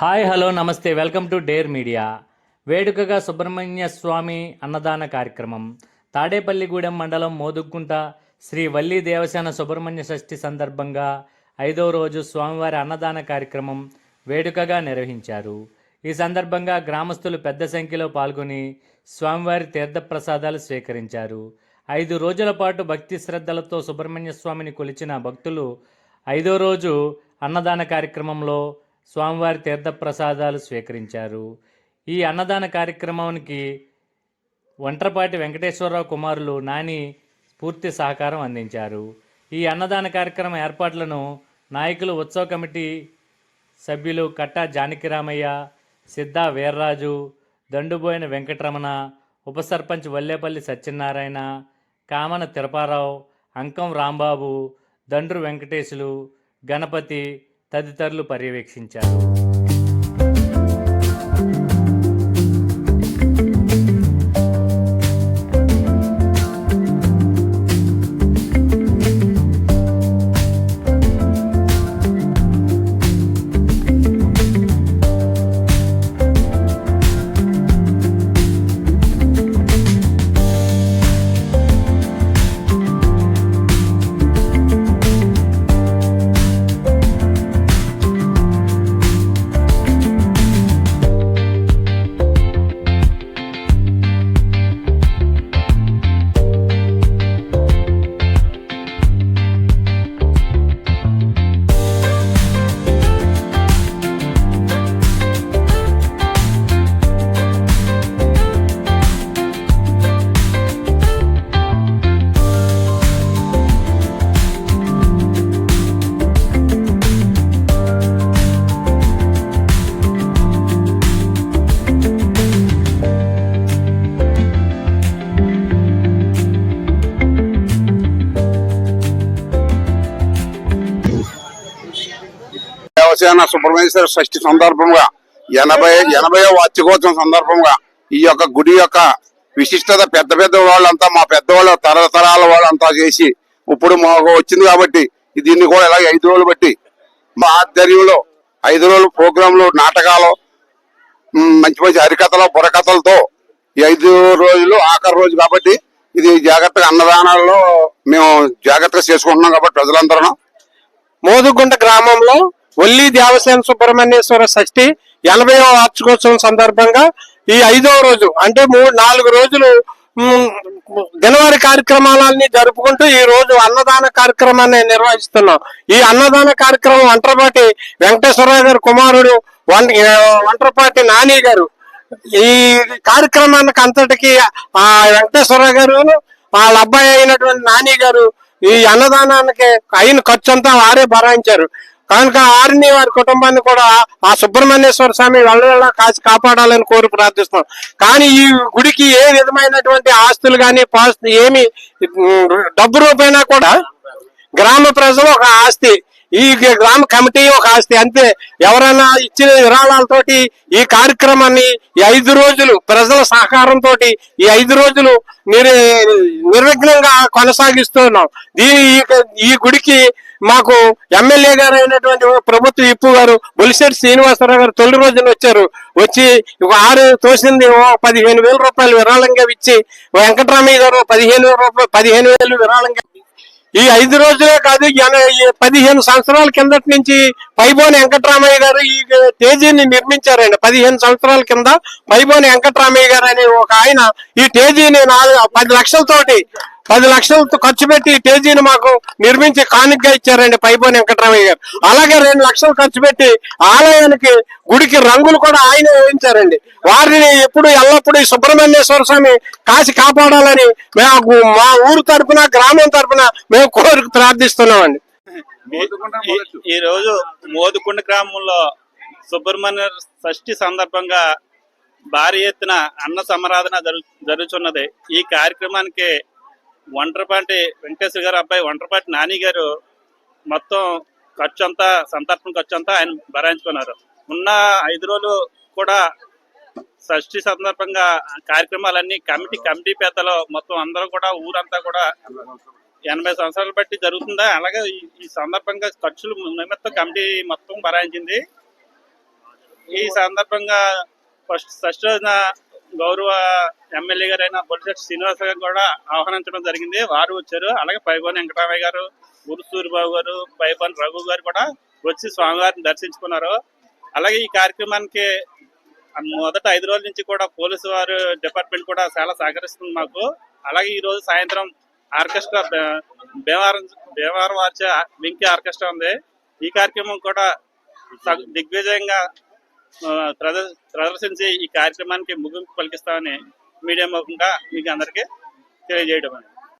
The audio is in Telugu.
హాయ్ హలో నమస్తే వెల్కమ్ టు డేర్ మీడియా. వేడుకగా సుబ్రహ్మణ్య స్వామి అన్నదాన కార్యక్రమం. తాడేపల్లిగూడెం మండలం మోదుగుంట శ్రీ వల్లి దేవసేన సుబ్రహ్మణ్య షష్ఠి సందర్భంగా ఐదవ రోజు స్వామివారి అన్నదాన కార్యక్రమం వేడుకగా నిర్వహించారు. ఈ సందర్భంగా గ్రామస్తులు పెద్ద సంఖ్యలో పాల్గొని స్వామివారి తీర్థప్రసాదాలు స్వీకరించారు. ఐదు రోజుల పాటు భక్తి శ్రద్ధలతో సుబ్రహ్మణ్య స్వామిని కొలిచిన భక్తులు ఐదో రోజు అన్నదాన కార్యక్రమంలో స్వామివారి తీర్థప్రసాదాలు స్వీకరించారు. ఈ అన్నదాన కార్యక్రమానికి వంటరపాటి వెంకటేశ్వరరావు కుమారులు నాని పూర్తి సహకారం అందించారు. ఈ అన్నదాన కార్యక్రమం ఏర్పాట్లను నాయకులు ఉత్సవ కమిటీ సభ్యులు కట్టా జానకిరామయ్య సిద్ధా వీర్రాజు దండుబోయిన వెంకటరమణ ఉప సర్పంచ్ వల్లేపల్లి సత్యనారాయణ కామన తిరపారావు అంకం రాంబాబు దండ్రు వెంకటేశులు గణపతి తదితరులు పర్యవేక్షించారు. దేవసేన సుబ్రహ్మణ్యేశ్వర షష్ఠి సందర్భంగా ఎనభై ఎనభై వార్షికోత్సవం సందర్భంగా ఈ యొక్క గుడి యొక్క విశిష్టత పెద్ద పెద్ద వాళ్ళంతా మా పెద్దవాళ్ళు తరతరాల వాళ్ళంతా చేసి ఇప్పుడు మాకు వచ్చింది కాబట్టి దీన్ని కూడా ఇలాగ ఐదు రోజులు బట్టి మా ఆధ్వర్యంలో ఐదు రోజులు ప్రోగ్రాంలు నాటకాలు మంచి మంచి హరికథలు బుర్రకథలతో ఈ ఐదు రోజులు ఆఖరి రోజు కాబట్టి ఇది జాగ్రత్తగా అన్నదానాల్లో మేము జాగ్రత్తగా చేసుకుంటున్నాం కాబట్టి ప్రజలందరూ. మోదుగుంట గ్రామంలో ఒల్లి దేవసేన సుబ్రహ్మణ్యేశ్వర షష్ఠి ఎనభైవ వార్షికోత్సవం సందర్భంగా ఈ ఐదవ రోజు అంటే మూడు నాలుగు రోజులు దినవారి కార్యక్రమాలన్నీ జరుపుకుంటూ ఈ రోజు అన్నదాన కార్యక్రమాన్ని నిర్వహిస్తున్నాం. ఈ అన్నదాన కార్యక్రమం వంటరపాటి వెంకటేశ్వరరావు గారు కుమారుడు వం- వంటరపాటి నాని గారు. ఈ కార్యక్రమానికి అంతటికి ఆ వెంకటేశ్వరరావు గారు వాళ్ళ అబ్బాయి అయినటువంటి నాని గారు ఈ అన్నదానానికి అయిన ఖర్చు అంతా వారే భరాయించారు. కనుక వారిని వారి కుటుంబాన్ని కూడా ఆ సుబ్రహ్మణ్యేశ్వర స్వామి వెళ్ళ కాచి కాపాడాలని కోరి ప్రార్థిస్తున్నాం. కానీ ఈ గుడికి ఏ విధమైనటువంటి ఆస్తులు కానీ పాస్తులు ఏమి డబ్బు రూపైనా కూడా గ్రామ ప్రజలు ఒక ఆస్తి. ఈ గ్రామ కమిటీ ఒక ఆస్తి. అంతే. ఎవరైనా ఇచ్చిన విరాళాలతోటి ఈ కార్యక్రమాన్ని ఈ ఐదు రోజులు ప్రజల సహకారంతో ఈ ఐదు రోజులు నిర్ నిర్విఘ్నంగా కొనసాగిస్తున్నాం. దీని ఈ గుడికి మాకు ఎమ్మెల్యే గారు అయినటువంటి ప్రభుత్వ ఇప్పు గారు బొలిశెట్టి శ్రీనివాసరావు గారు తొలి రోజున వచ్చారు. వచ్చి ఒక ఆరు తోసింది ఓ పదిహేను వేల రూపాయలు విరాళంగా ఇచ్చి వెంకటరామయ్య గారు పదిహేను రూపాయలు పదిహేను వేలు విరాళంగా ఈ ఐదు రోజులే కాదు పదిహేను సంవత్సరాల కిందటి నుంచి పైబోని వెంకటరామయ్య గారు ఈ తేజీని నిర్మించారండి. పదిహేను సంవత్సరాల కింద పైబోని వెంకటరామయ్య గారు అనే ఒక ఆయన ఈ తేజీని నాలుగు పది లక్షలతోటి పది లక్షలతో ఖర్చు పెట్టి టేజీని మాకు నిర్మించి కానుకగా ఇచ్చారండి పైపోని వెంకటరామయ్య గారు. అలాగే రెండు లక్షలు ఖర్చు పెట్టి ఆలయానికి గుడికి రంగులు కూడా ఆయన వేయించారండి. వారిని ఎప్పుడు ఎల్లప్పుడూ సుబ్రహ్మణ్యేశ్వర స్వామి కాసి కాపాడాలని మేము మా ఊరు తరపున గ్రామం తరపున మేము కోరిక ప్రార్థిస్తున్నామండి. ఈ- రోజు మోదుకుండ గ్రామంలో సుబ్రహ్మణ్య షష్ఠి సందర్భంగా భారీ ఎత్తున అన్న సమరాధన జరు జరుగుతున్నది ఈ కార్యక్రమానికి ఒంటరిపాటి వెంకటేశ్వర గారు అబ్బాయి ఒంటరిపాటి నాని గారు మొత్తం ఖర్చు అంతా సంతర్పణ ఖర్చు అంతా ఆయన భరాయించుకున్నారు ఉన్న ఐదు రోజులు కూడా షష్ఠి సందర్భంగా కార్యక్రమాలన్నీ కమిటీ కమిటీ పెద్దలు మొత్తం అందరూ కూడా ఊరంతా కూడా ఎనభై సంవత్సరాలు బట్టి జరుగుతుందా? అలాగే ఈ- సందర్భంగా ఖర్చులు నిమిత్తం కమిటీ మొత్తం భరాయించింది ఈ సందర్భంగా ఫస్ట్ షష్ఠి రోజున గౌరవ ఎమ్మెల్యే గారైన బొలిశెట్టి శ్రీనివాస గారు కూడా ఆహ్వానించడం జరిగింది. వారు వచ్చారు. అలాగే పైబోని వెంకటరామయ్య గారు గురు సూరిబాబు గారు పైబోని రఘు గారు కూడా వచ్చి స్వామివారిని దర్శించుకున్నారు. అలాగే ఈ కార్యక్రమానికి మొదట ఐదు రోజుల నుంచి కూడా పోలీసు వారు డిపార్ట్మెంట్ కూడా చాలా సహకరిస్తుంది మాకు. అలాగే ఈ రోజు సాయంత్రం ఆర్కెస్ట్రా భీమవరం భీమవరం వార్చ వెంకీ ఆర్కెస్ట్రా ఉంది. ఈ కార్యక్రమం కూడా దిగ్విజయంగా ప్రదర్శించి ఈ కార్యక్రమానికి ముగింపు పలికిస్తామని మీడియా ముఖంగా మీకు అందరికీ తెలియజేయడం